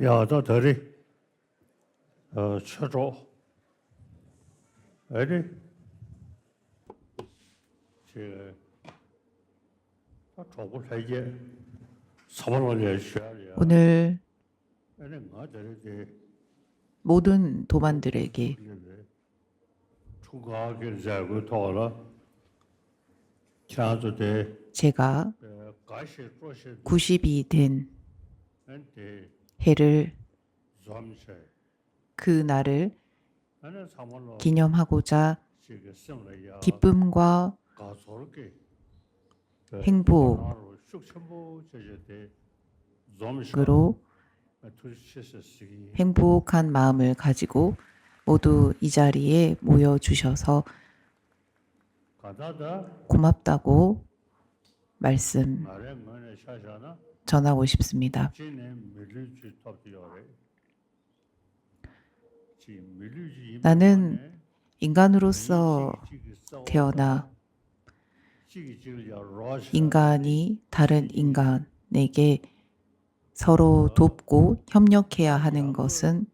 여자들이 어 어디 제 저거 세계 서울에 쉬어야 오늘 뭐들이 모든 도반들에게 제가 가시 조시. 90이 된 해를 그 날을 기념하고자 기쁨과 가소르게 행복 숙천부 제제대 점세 으로 투시스기 행복한 마음을 가지고 모두 이 자리에 모여 주셔서 고맙다고 말씀 전하고 싶습니다. 나는 인간으로서 태어나 인간이 다른 인간에게 서로 돕고 협력해야 하는 것은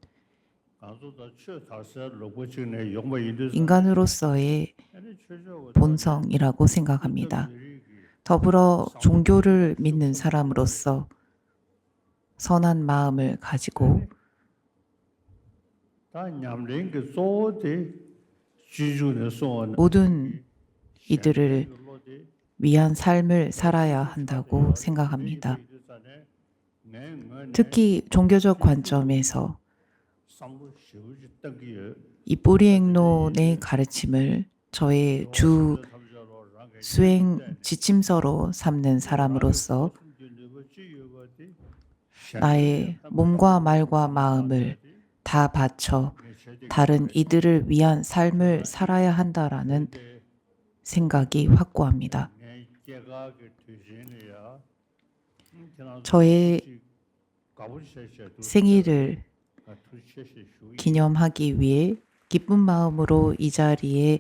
인간으로서의 본성이라고 생각합니다. 더불어 종교를 믿는 사람으로서 선한 마음을 가지고 모든 이들을 위한 삶을 살아야 한다고 생각합니다. 특히 종교적 관점에서 이 뿌리행론의 가르침을 저의 주 수행 지침서로 삼는 사람으로서 나의 몸과 말과 마음을 다 바쳐 다른 이들을 위한 삶을 살아야 한다라는 생각이 확고합니다. 저의 생일을 기념하기 위해 기쁜 마음으로 이 자리에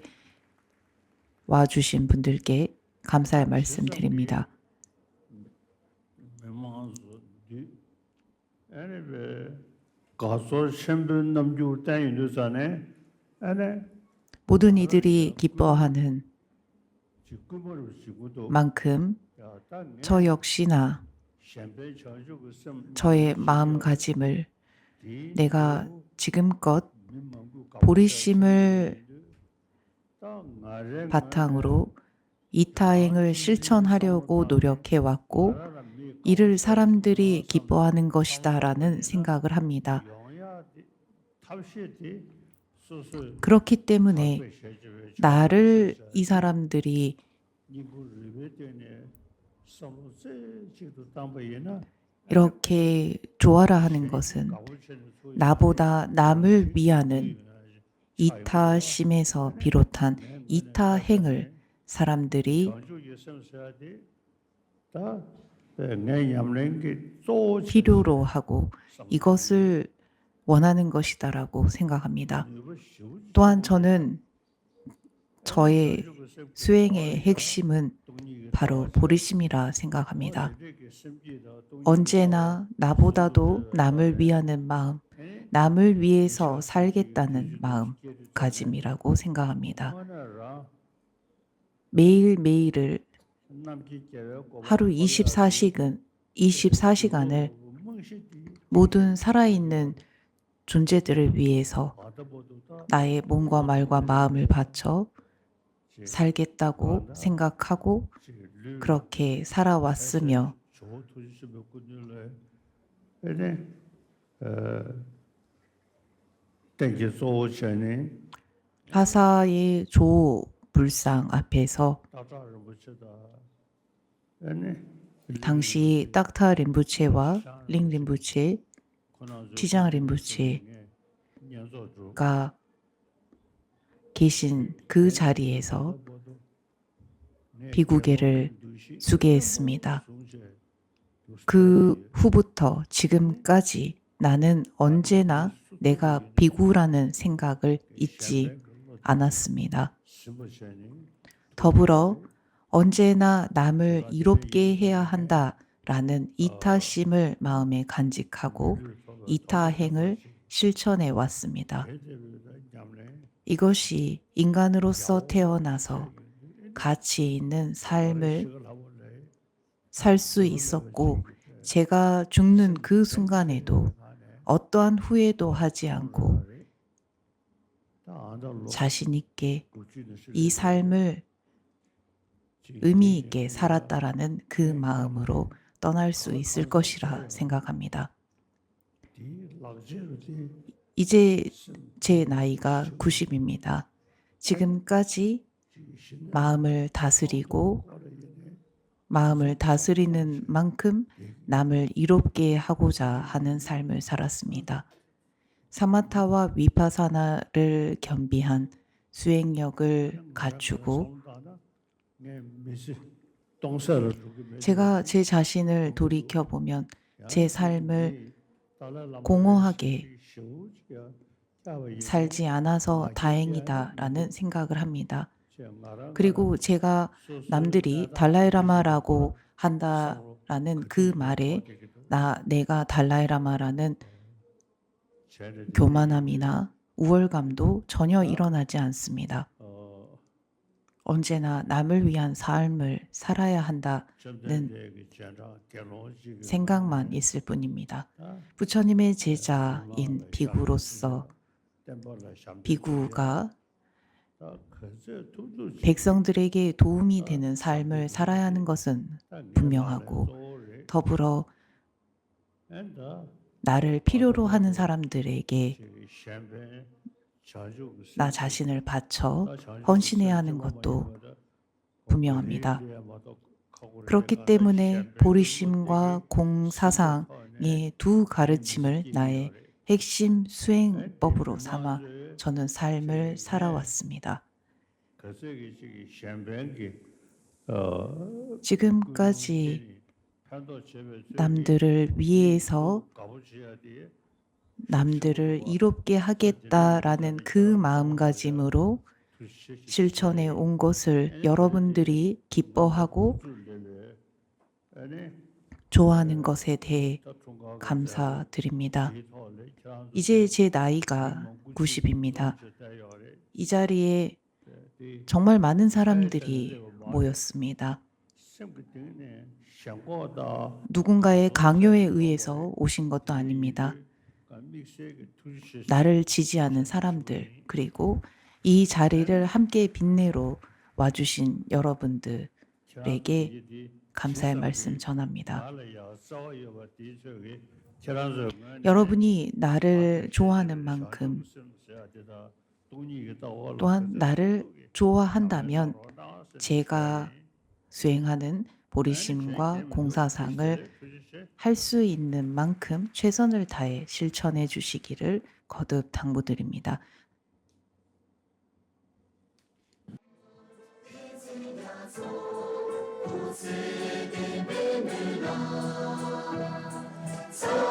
와주신 분들께 감사의 말씀 드립니다. 모든 이들이 기뻐하는 만큼 저 역시나 저의 마음가짐을 내가 지금껏 보리심을 바탕으로 이타행을 실천하려고 노력해 왔고 이를 사람들이 기뻐하는 것이다라는 생각을 합니다. 그렇기 때문에 나를 이 사람들이 이렇게 조아라 하는 것은 나보다 남을 위하는 이타심에서 비롯한 이타행을 사람들이 필요로 하고 이것을 원하는 것이다라고 생각합니다. 또한 저는 저의 수행의 핵심은 바로 보리심이라 생각합니다. 언제나 나보다도 남을 위하는 마음, 남을 위해서 살겠다는 마음가짐이라고 생각합니다. 매일매일을 하루 24시간, 24시간을 모든 살아있는 존재들을 위해서 나의 몸과 말과 마음을 바쳐 살겠다고 생각하고 그렇게 살아왔으며 하사의 조 불상 앞에서 당시 딱타 림부체와 링 림부체, 티장 림부체가 계신 그 자리에서 비구계를 수계했습니다. 그 후부터 지금까지 나는 언제나 내가 비구라는 생각을 잊지 않았습니다. 더불어 언제나 남을 이롭게 해야 한다라는 이타심을 마음에 간직하고 이타행을 실천해 왔습니다. 이것이 인간으로서 태어나서 가치 있는 삶을 살 수 있었고 제가 죽는 그 순간에도 어떠한 후회도 하지 않고 자신 있게 이 삶을 의미 있게 살았다라는 그 마음으로 떠날 수 있을 것이라 생각합니다. 이제 제 나이가 90입니다. 지금까지 마음을 다스리고 마음을 다스리는 만큼 남을 이롭게 하고자 하는 삶을 살았습니다. 사마타와 위파사나를 겸비한 수행력을 갖추고 제가 제 자신을 돌이켜 보면 제 삶을 공허하게 살지 않아서 다행이다라는 생각을 합니다. 그리고 제가 남들이 달라이라마라고 한다라는 그 말에 나 내가 달라이라마라는 교만함이나 우월감도 전혀 일어나지 않습니다. 언제나 남을 위한 삶을 살아야 한다는 생각만 있을 뿐입니다. 부처님의 제자인 비구로서 비구가 백성들에게 도움이 되는 삶을 살아야 하는 것은 분명하고 더불어 나를 필요로 하는 사람들에게 나 자신을 바쳐 헌신해야 하는 것도 분명합니다. 그렇기 때문에 보리심과 공사상의 두 가르침을 나의 핵심 수행법으로 삼아 저는 삶을 살아왔습니다. 지금까지 남들을 위해서 남들을 이롭게 하겠다라는 그 마음가짐으로 실천해 온 것을 여러분들이 기뻐하고 좋아하는 것에 대해 감사드립니다. 이제 제 나이가 90입니다. 이 자리에 정말 많은 사람들이 모였습니다. 누군가의 강요에 의해서 오신 것도 아닙니다. 나를 지지하는 사람들, 그리고 이 자리를 함께 빛내러 와주신 여러분들에게 감사의 말씀 전합니다. 여러분이 나를 좋아하는 만큼 또한 나를 좋아한다면 제가 수행하는 보리심과 공사상을 할 수 있는 만큼 최선을 다해 실천해 주시기를 거듭 당부드립니다. 곳 Sağ